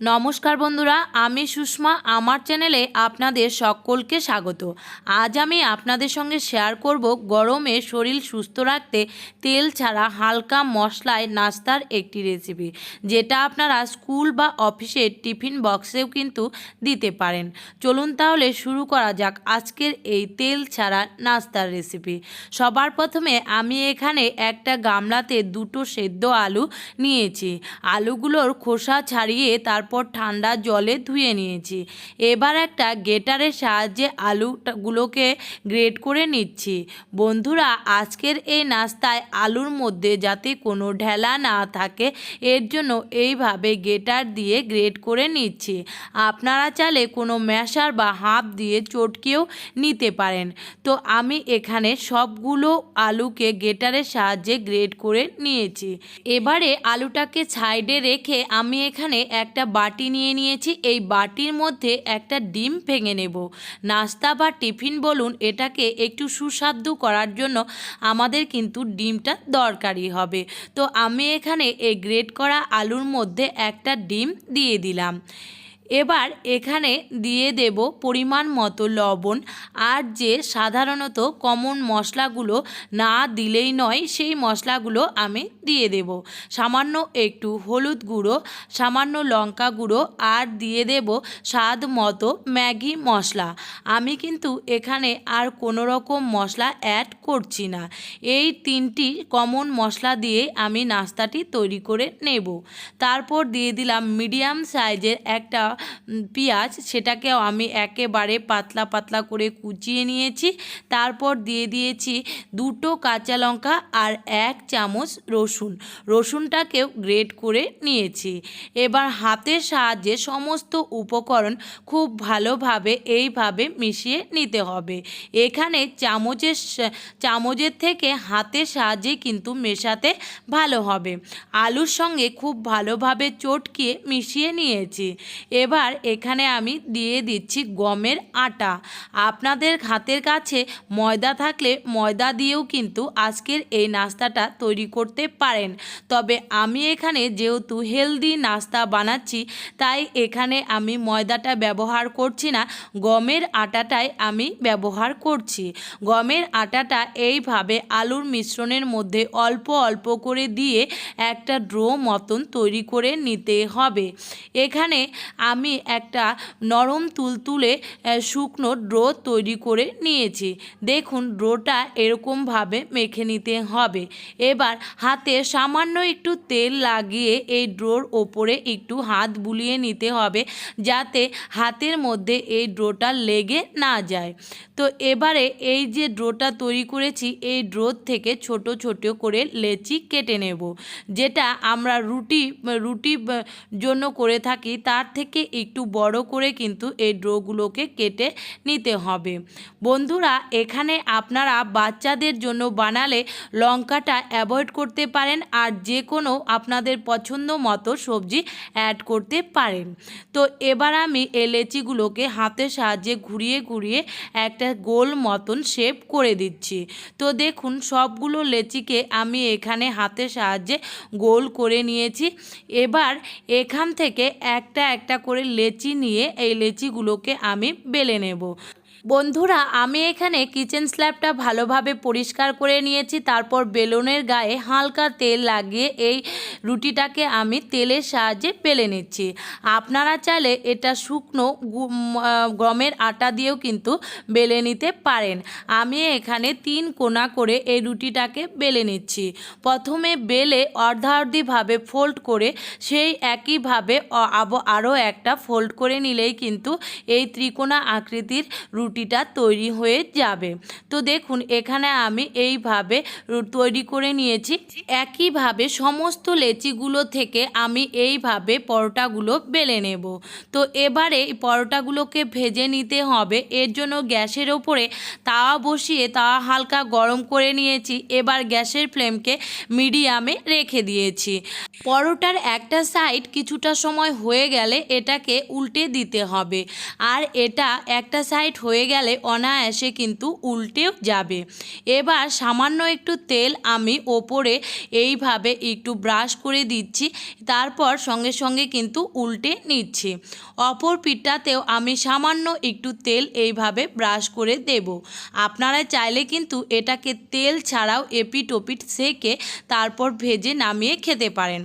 নমস্কার বন্ধুরা, আমি সুষমা। আমার চ্যানেলে আপনাদের সকলকে স্বাগত। আজ আমি আপনাদের সঙ্গে শেয়ার করব গরমে শরীর সুস্থ রাখতে তেল ছাড়া হালকা মশলায় নাস্তার একটি রেসিপি যেটা আপনারা স্কুল বা অফিসের টিফিন বক্সেও কিন্তু দিতে পারেন। চলুন তাহলে শুরু করা যাক আজকের এই তেল ছাড়া নাস্তার রেসিপি সবার প্রথমে আমি এখানে একটা গামলাতে দুটো সেদ্ধ আলু নিয়েছি। আলুগুলোর খোসা ছাড়িয়ে তারপর ঠান্ডা জলে ধুয়ে নিয়েছি। এবার একটা গেটারের সাহায্যে আলুগুলোকে গ্রেট করে নিচ্ছি। বন্ধুরা, আজকের এই নাস্তায় আলুর মধ্যে যাতে কোনো ঢেলা না থাকে, এর জন্য এইভাবে গেটার দিয়ে গ্রেট করে নিচ্ছি। আপনারা চালে কোনো ম্যাশার বা হাত দিয়ে চটকেও নিতে পারেন। তো আমি এখানে সবগুলো আলুকে গেটারের সাহায্যে গ্রেট করে নিয়েছি। এবারে আলুটাকে সাইডে রেখে আমি এখানে একটা বাটি নিয়ে নিয়েছি। এই বাটির মধ্যে একটা ডিম ভেঙে নেব। নাস্তা বা টিফিন বলুন, এটাকে একটু সুস্বাদু করার জন্য আমাদের কিন্তু ডিমটা দরকারি হবে। তো আমি এখানে এই গ্রেট করা আলুর মধ্যে একটা ডিম দিয়ে দিলাম। এবার এখানে দিয়ে দেব পরিমাণ মতো লবণ। আর যে সাধারণত কমন মশলাগুলো না দিলেই নয়, সেই মশলাগুলো আমি দিয়ে দেব। সামান্য একটু হলুদ গুঁড়ো, সামান্য লঙ্কা গুঁড়ো, আর দিয়ে দেব স্বাদ মতো ম্যাগি মশলা। আমি কিন্তু এখানে আর কোনো রকম মশলা অ্যাড করছি না। এই তিনটি কমন মশলা দিয়ে আমি নাস্তাটি তৈরি করে নেব। তারপর দিয়ে দিলাম মিডিয়াম সাইজের একটা পেঁয়াজ, সেটাকেও আমি একেবারে পাতলা পাতলা করে কুচিয়ে নিয়েছি। তারপর দিয়ে দিয়েছি দুটো কাঁচা লঙ্কা আর এক চামচ রসুন। রসুনটাকেও গ্রেট করে নিয়েছি। এবার হাতের সাহায্যে সমস্ত উপকরণ খুব ভালোভাবে এইভাবে মিশিয়ে নিতে হবে। এখানে চামচের চামচের থেকে হাতের সাহায্যে কিন্তু মেশাতে ভালো হবে। আলুর সঙ্গে খুব ভালোভাবে চটকিয়ে মিশিয়ে নিয়েছি। এবার এখানে আমি দিয়ে দিচ্ছি গমের আটা। আপনাদের হাতের কাছে ময়দা থাকলে ময়দা দিয়েও কিন্তু আজকের এই নাস্তাটা তৈরি করতে পারেন। তবে আমি এখানে যেহেতু হেলদি নাস্তা বানাচ্ছি, তাই এখানে আমি ময়দাটা ব্যবহার করছি না। গমের আটাটাই আমি ব্যবহার করছি। গমের আটাটা এইভাবে আলুর মিশ্রণের মধ্যে অল্প অল্প করে দিয়ে একটা ড্রো মতন তৈরি করে নিতে হবে। এখানে আমি একটা নরম তুলতুলে শুকনো ড্রো তৈরি করে নিয়েছি। দেখুন, ড্রোটা এরকমভাবে মেখে নিতে হবে। এবার হাতে সামান্য একটু তেল লাগিয়ে এই ড্রোর ওপরে একটু হাত বুলিয়ে নিতে হবে, যাতে হাতের মধ্যে এই ড্রোটা লেগে না যায়। তো এবারে এই যে ড্রোটা তৈরি করেছি, এই ড্রোর থেকে ছোট ছোট করে লেচি কেটে নেব, যেটা আমরা রুটি রুটি জন্য করে থাকি। তার থেকে একটু বড় করে কিন্তু এই ড্রোগুলোকে কেটে নিতে হবে। বন্ধুরা, এখানে আপনারা বাচ্চাদের জন্য বানালে লঙ্কাটা অ্যাভয়েড করতে পারেন আর যে কোনো আপনাদের পছন্দ মতো সবজি অ্যাড করতে পারেন। তো এবার আমি এই লেচিগুলোকে হাতের সাহায্যে ঘুরিয়ে ঘুরিয়ে একটা গোল মতন শেপ করে দিচ্ছি। তো দেখুন, সবগুলো লেচিকে আমি এখানে হাতের সাহায্যে গোল করে নিয়েছি। এবার এখান থেকে একটা একটা করে লেচি নিয়ে এই লেচিগুলোকে আমি বেলে নেব। বন্ধুরা, আমি এখানে কিচেন স্ল্যাবটা ভালোভাবে পরিষ্কার করে নিয়েছি, তারপর বেলুনের গায়ে হালকা তেল লাগিয়ে এই রুটিটাকে আমি তেলের সাহায্যে বেলে নিচ্ছি। আপনারা চাইলে এটা শুকনো গমের আটা দিয়েও কিন্তু বেলে নিতে পারেন। আমি এখানে তিন কোনা করে এই রুটিটাকে বেলে নিচ্ছি। প্রথমে বেলে অর্ধার্ধিভাবে ফোল্ড করে সেই একইভাবে আরও একটা ফোল্ড করে নিলেই কিন্তু এই ত্রিকোণা আকৃতির রুটিটা তৈরি হয়ে যাবে। তো দেখুন, এখানে আমি এইভাবে তৈরি করে নিয়েছি। একইভাবে সমস্ত লেচিগুলো থেকে আমি এইভাবে পরোটাগুলো বেলে নেব। তো এবারে পরোটাগুলোকে ভেজে নিতে হবে। এর জন্য গ্যাসের ওপরে তাওয়া বসিয়ে তাওয়া হালকা গরম করে নিয়েছি। এবার গ্যাসের ফ্লেমকে মিডিয়ামে রেখে দিয়েছি। পরোটার একটা সাইড কিছুটা সময় হয়ে গেলে এটাকে উল্টে দিতে হবে। আর এটা একটা সাইড হয়ে গেলে অনায়াসে কিন্তু উল্টেও যাবে। এবার সামান্য একটু তেল আমি ওপরে এইভাবে একটু ব্রাশ করে দিচ্ছি, তারপর সঙ্গে সঙ্গে কিন্তু উল্টে নিচ্ছি। অপর পিঠটাতেও আমি সামান্য একটু তেল এইভাবে ব্রাশ করে দেব। আপনারা চাইলে কিন্তু এটাকে তেল ছাড়াও এপিট ওপিট সেকে তারপর ভেজে নামিয়ে খেতে পারেন।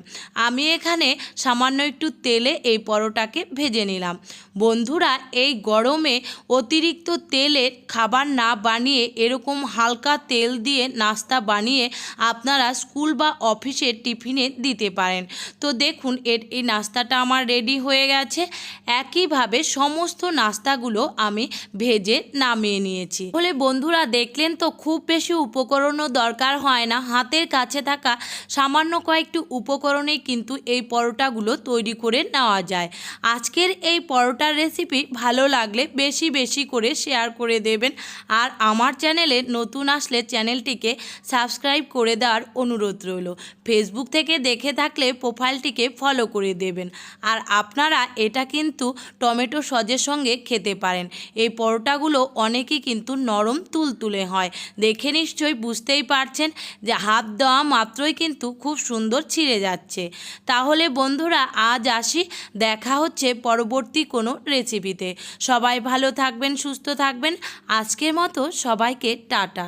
আমি এখানে সামান্য একটু তেলে এই পরোটাকে ভেজে নিলাম। বন্ধুরা, এই গরমে অতিরিক্ত তেলে খাবার না বানিয়ে এরকম হালকা তেল দিয়ে নাস্তা বানিয়ে আপনারা স্কুল বা অফিসের টিফিনে দিতে পারেন। তো দেখুন, এর, এই নাস্তাটা আমার রেডি হয়ে গেছে। একইভাবে সমস্ত নাস্তাগুলো আমি ভেজে নামিয়ে নিয়েছি। বলে বন্ধুরা দেখলেন তো, খুব বেশি উপকরণও দরকার হয় না। হাতের কাছে থাকা সামান্য কয়েকটি উপকরণেই কিন্তু এই পরোটাগুলো তৈরি করে নেওয়া যায়। আজকের এই পরোটার রেসিপি ভালো লাগলে বেশি বেশি করে শেয়ার করে দেবেন। আর আমার চ্যানেলে নতুন আসলে চ্যানেলটিকে সাবস্ক্রাইব করে দেওয়ার অনুরোধ রইল। ফেসবুক থেকে দেখে থাকলে প্রোফাইলটিকে ফলো করে দেবেন। আর আপনারা এটা কিন্তু টমেটো সজের সঙ্গে খেতে পারেন। এই পরোটাগুলো অনেকই কিন্তু নরম তুলতুলে হয়। দেখে নিশ্চয়ই বুঝতেই পারছেন যে হাত দেওয়া মাত্রই কিন্তু খুব সুন্দর ছিঁড়ে যাচ্ছে। তাহলে বন্ধুরা, আজ আসি। দেখা হচ্ছে পরবর্তী কোনো রেসিপিতে সবাই ভালো থাকবেন সুস্থ থাকবেন। আজকের মতো সবাইকে টাটা।